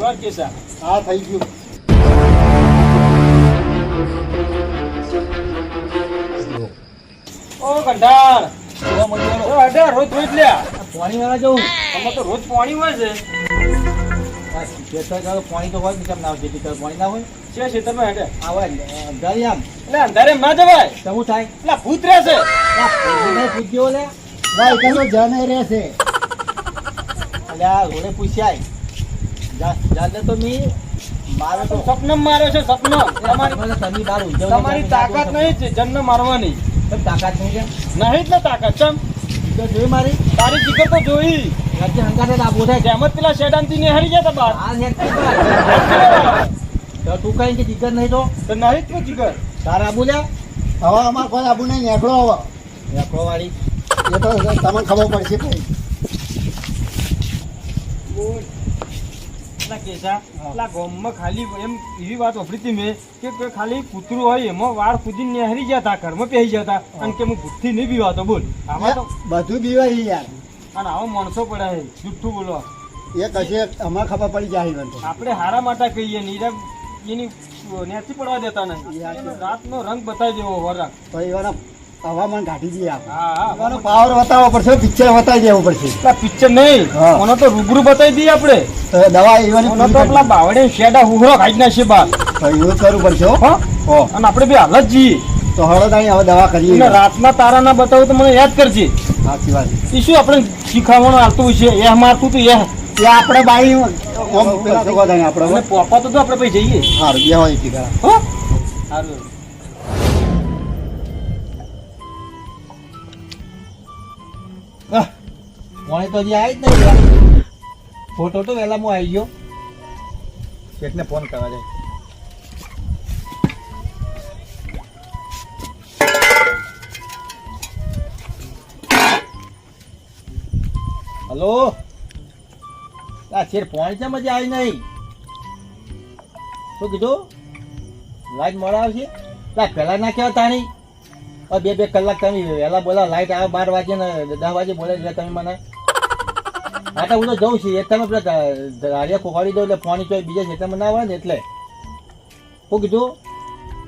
વાત કે હા થઈ ગયું. ઓ કંટાળ. અઢાર રોજ રોજ લ્યા. પાણી વાળા જવું. તમે તો રોજ પાણી હોય છે. પાણી તો હોય ને કેમ ના હોય? પાણી ના હોય. છે તમે હેઠે આવે અંધારી આમ. એટલે અંધારે ના જવાય. શું થાય? એટલે ભૂત રહેશે પૂછ્યો લે. ભાઈ કશો જાને રહેશે એટલે આ રોડે પૂછ્યા જાને તો મી મારે તો સપનમ માર્યો છે સપનમ તમારી તમે બાર ઉજવણી તમારી તાકાત નહીં છે જન્મ મારવાની. કેમ તાકાત નહીં છે? નહીં જ ને તાકાત ચમ. તો જોઈ મારી. તારી જીગર તો જોઈ. આજે હંગાતે દાબો થાય જેમ જ પેલા શેડાનથી નિહાળી ગયા તા બાર. આ તો તું કઈ કે જીગર નહીં તો? તો નહીં તું જીગર. તારા બોલ્યા હવે અમારે કોઈ આબુ નહીં નેકળો હવે. રેખો વાળી એ તો તમને ખબર પડશે ભાઈ. પેલા કેસા એટલે ગામમાં ખાલી એમ એવી વાત વાપરી હતી મેં કે ખાલી કૂતરું હોય એમાં વાળ કૂદી નેહરી ગયા તા ઘરમાં પહેરી જતા અને કે હું ભૂતથી નહીં બીવાતો બોલ. આમાં તો બધું બીવાય યાર. અને આવો માણસો પડ્યા છે જુઠ્ઠું બોલો. એ કશે અમાર ખબર પડી જાય આપણે હારા માટે કહીએ ને એની નેથી પડવા દેતા નહીં. રાતનો રંગ બતાવી દેવો વરાક તો એવાના હવામાન કાઢી દઈએ આપણે. પાવર બતાવવો પડશે પિક્ચર બતાવી દેવું પડશે. પિક્ચર નહીં. મને તો રૂબરૂ બતાવી દઈએ આપણે. દવા એવાની મને તો પેલા બાવડે શેડા હુહરો ખાઈ નાખશે કરી- એવું કરવું પડશે હો. અને આપણે બી હાલ જ જઈએ. તો હળદ અહીં હવે દવા કરીએ. રાતના તારા ના બતાવું તો મને યાદ કરજે. સાચી વાત. એ શું આપણે શીખવાનું આવતું હોય છે? એ મારતું તું એ આપણે બાઈ આપણે પોપા તો આપણે પછી જઈએ. સારું બે હોય હો? સારું. પાણી તો હજી આવી જ નહીં ફોટો તો વહેલા હું આવી ગયો. એટલે ફોન કરવા જાય હલો? આ શેર પાણી છે, મજા આવી નહીં. શું કીધું? લાઈટ મોડા આવશે? લા, પહેલા ના કહેવા તાણી. બે બે કલાક તમે વહેલા બોલા લાઈટ આવે બાર વાગે ને દસ વાગે બોલે તમે મને. હા તો હું તો જઉં છું એ તમે પેલા ગાડિયા ખોવાડી દો એટલે ફોન તો બીજા ખેતરમાં ના આવે ને એટલે. શું કીધું?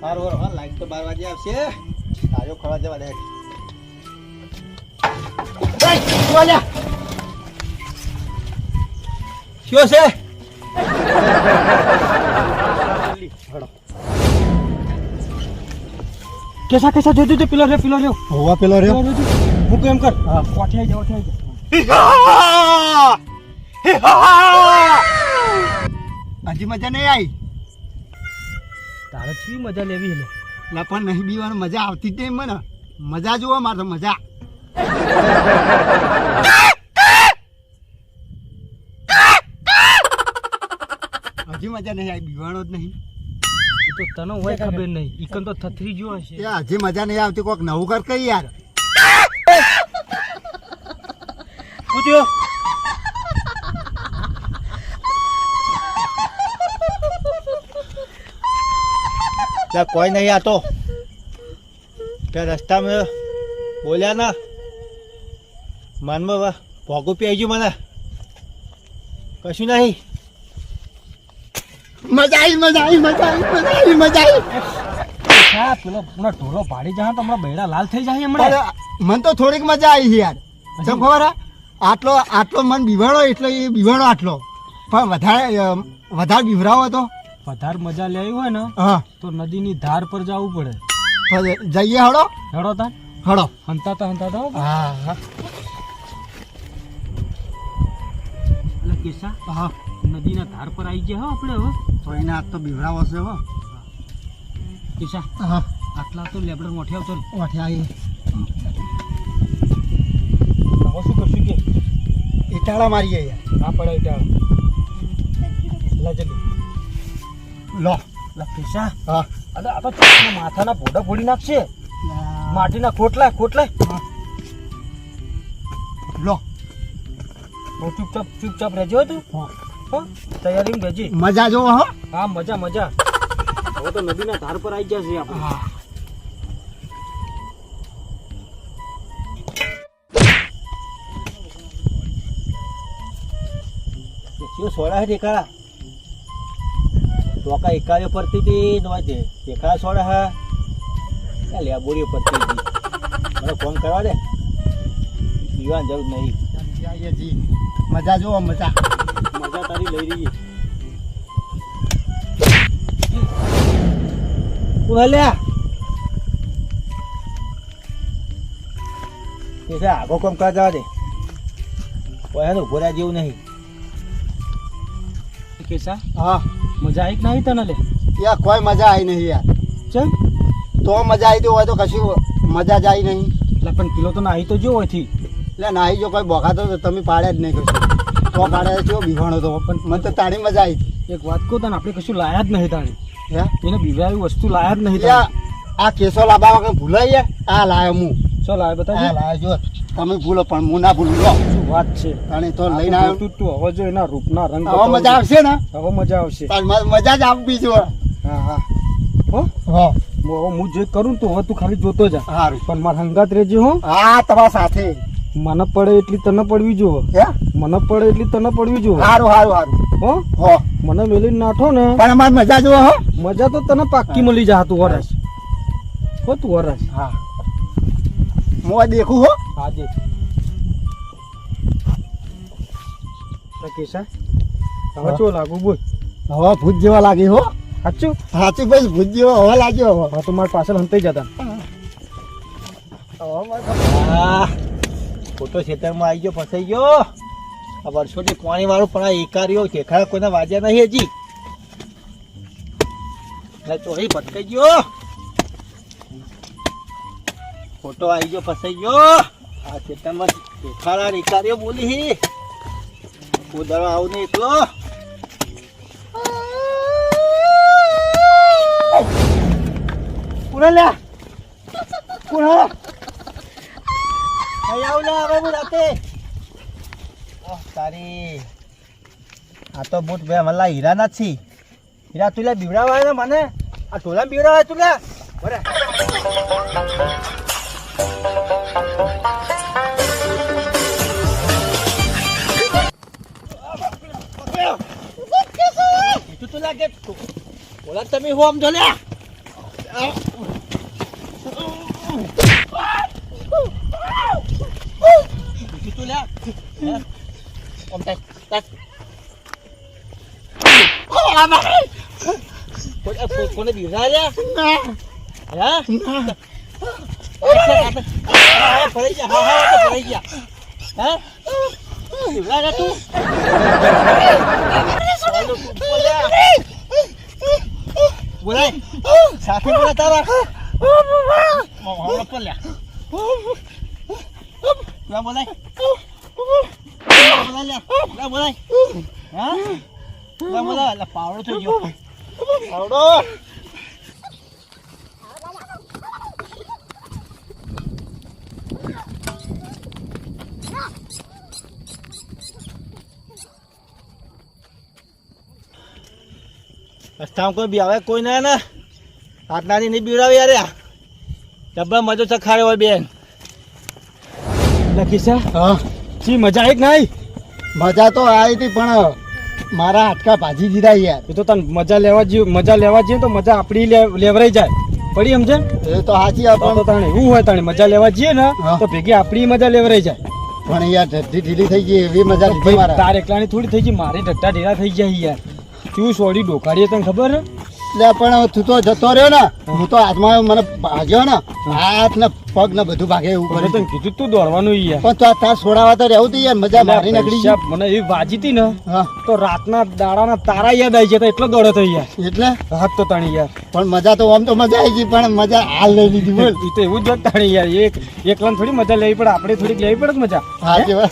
સારું હા લાઈટ તો બાર વાગે આવશે. ગાડીઓ ખવા જવા દે. કયો છે? કેસા કેસા જોજો જો પેલો રે પેલો રહ્યો. હોવા પેલો રહ્યો? હું કેમ કર? હા. કોઠે આવી જાવ કોઠે આવી હજી મજા નહીં આવી તારે શી મજા લેવી એટલે લા? પણ નહીં બીવાનું મજા આવતી જ નહીં મને. મજા જોવો મારે મજા. હજી મજા નહીં આવી બીવાનો જ નહીં. એ તો તને હોય ખબર નહીં. ઈકન તો થથરી ગયો હશે. હજી મજા નહીં આવતી કોઈક નવું કર કઈ યાર? પૂછ્યો ત્યાં કોઈ નહીં આતો ત્યાં રસ્તામાં બોલ્યા ના. મનમાં ભોગું પી ગયું મને. કશું નહીં. મજા આવી મજા આવી મજા આવી મજા આવી પેલો હમણાં ઢોલો પાડી જા તો હમણાં બૈડા લાલ થઈ જાય હમણાં. મને તો થોડીક મજા આવી છે યાર. ખબર? આટલો આટલો મન બિવાડો એટલે એ બિવાડો આટલો. પણ વધારે વધારે બિવરાવો તો? વધારે મજા લેવી હોય ને હા. તો નદીની ધાર પર જવું પડે. જઈએ હળો? હળો તાર હળો. હંતાતા હંતાતા હો. હા હા. કેસા? હા. નદીના ધાર પર આવી ગયા હો આપણે હો તો એને આજ તો બીવરાવો છે હો. કેસા? હા. આટલા તો લેબડર મોઠે આવતો મોઠે આવી ઇટાળા મારીએ યાર. આ પડે ત્યાં લા જલ્દી લો. લા પૈસા. હા. અરે આ તો ચાકના માથાના ભોડા ફોડી નાખશે. માટીના ખોટલા ખોટલા લો. હું ચૂપચાપ ચૂપચાપ રહેજો હો તું. હા. તૈયારી તૈયારીમાં મજા જોવો હો. હા મજા મજા. હવે તો નદીના ધાર પર આવી જશે આપણે. શું સોડા હે ઠેકાણા ટોકા એકાદે પડતી હતી ને હોય સોડા હા. એ લેબોરીઓ પડતી હતી મને ફોન કરવા દે. પીવાની જરૂર નહીં. મજા જોવો મજા. મજા તારી લઈ રહી છે. કોણ લ્યા આગો કોમ કરવા જવા દે. કોઈ ઊભો રહ્યા જેવું નહીં. કેસા હા. મજા આવી કે નહીં તને લે? યાર કોઈ મજા આવી નહીં યાર. ચલ તો મજા આવી હોય તો કશું મજા જ આવી નહીં. એટલે પણ કિલો તો નાહી તો જો હોયથી. એટલે નાહી જો કોઈ બોખાતો તો તમે પાડ્યા જ નહીં કશું. તો પાડ્યા છો બીવાણો તો. પણ મને તો તાણી મજા આવી એક વાત કહું તને આપણે કશું લાયા જ નહીં તાણી. હે? એને બીવડાવી વસ્તુ લાયા જ નહીં આ કેસો લાવવા ભૂલાઈ આ લાયો હું. શું લાયો બતાવી લાયો જો. તમે ભૂલો પણ હું ના ભૂલું. લો શું વાત છે? અને તો લઈને આવ્યો. તું તું હવે જો એના રૂપના રંગ હવે મજા આવશે ને? હવે મજા આવશે. તાર મજા જ આવી જો હા હા. હો? હો. હું હવે હું જે કરું તો હવે તું ખાલી જોતો જા. સારું પણ મારા હંગાત રહેજે હો. હા તમારા સાથે. મને પડે એટલી તને પડવી જો હે? મને પડે એટલી તને પડવી જો સારું સારું સારું હો? હો. મને મેલી નાઠો ને. પણ અમારી મજા જો હો. મજા તો તને પાક્કી મળી જા તું વરસ. હો તું વરસ. હા. હું આ દેખું હો આજે કેસા હવે હા. ચો લાગુ બોલ હવા ભૂત જેવા લાગે હો સાચું સાચું ભાઈ ભૂત જેવા હવા લાગ્યો હવે હા તો મારી પાછળ હંતાઈ જતા ખોટો ખેતરમાં આવી ગયો ફસાઈ ગયો આ વર્ષોથી પાણી વાળું પણ આ એકારીઓ ઠેખાડા કોઈને વાજ્યા નહીં હજી તો ચોરી ભટકાઈ ગયો ખોટો આવી ગયો ફસાઈ ગયો. આ ચેતનમાં દેખાડા ને એકારીઓ બોલી હી ઉદરો આવું નહીં એકલો. કોને લ્યા કોને અહીં આવું લે હવે હું રાતે. ઓહ, તારી. આ તો બૂટ બે મલ્લા હીરા ના છી. હીરા તું લે બીવડાવા આવ્યો ને મને? આ ટોલા બીવડાવા તું લે બરે તું તું લાગે ઓલા તમે હો આમ જો લે તું તું લે ઓમ તાય તાય કોને કોને બીવડા લે હા પડી જા હા હા તો પડી જા હા બીવડા લે તું બોલાય સાથે બોલા તારા હમણાં લ્યા ના બોલાય બોલાય લ્યા ના બોલાય હા ના બોલાય એટલે પાવડો થઈ ગયો પાવડો રસ્તામાં કોઈ બી આવે કોઈ ના ને. આટલાની નહીં બીવડાવે યાર આ. મજો મજો ચખાડ્યો હોય બેન. લખી છે? હા. જી મજા આવી નહીં? મજા તો આવી હતી પણ મારા હાટકા ભાજી દીધા યાર. એ તો તને મજા લેવા જઈએ મજા લેવા જઈએ તો મજા આપણી લેવરાઈ જાય. પડી સમજે? એ તો સાચી તો પણ તાણે એવું હોય તાણે મજા લેવા જઈએ ને તો ભેગી આપણી મજા લેવરાઈ જાય. પણ યાર ઢઢી ઢીલી થઈ ગઈ એવી મજા તાર એકલાની થોડી થઈ ગઈ મારી ઢટ્ટા ઢેરા થઈ જાય યાર. શું સોડી ડોકાડીએ તને ખબર? ને એટલે પણ તું તો જતો રહ્યો ને હું તો હાથમાં મને ભાગ્યો ને હાથ ને પગ ને બધું ભાગે એવું કરે. તને કીધું તું દોડવાનું યાર. પણ તો આ તાર છોડાવા તો રહેવું તું યાર મજા મારી નીકળી મને એવી વાજી હતી ને તો રાતના દાડાના તારા યાદ આવી જતા એટલો દોડો થઈ યાર. એટલે? રાત તો તાણી યાર. પણ મજા તો આમ તો મજા આવી ગઈ પણ મજા હાલ લઈ લીધી બોલ. તો એવું જ તાણી યાર એક એકલા થોડી મજા લેવી પડે આપણે થોડીક લેવી પડે મજા? હા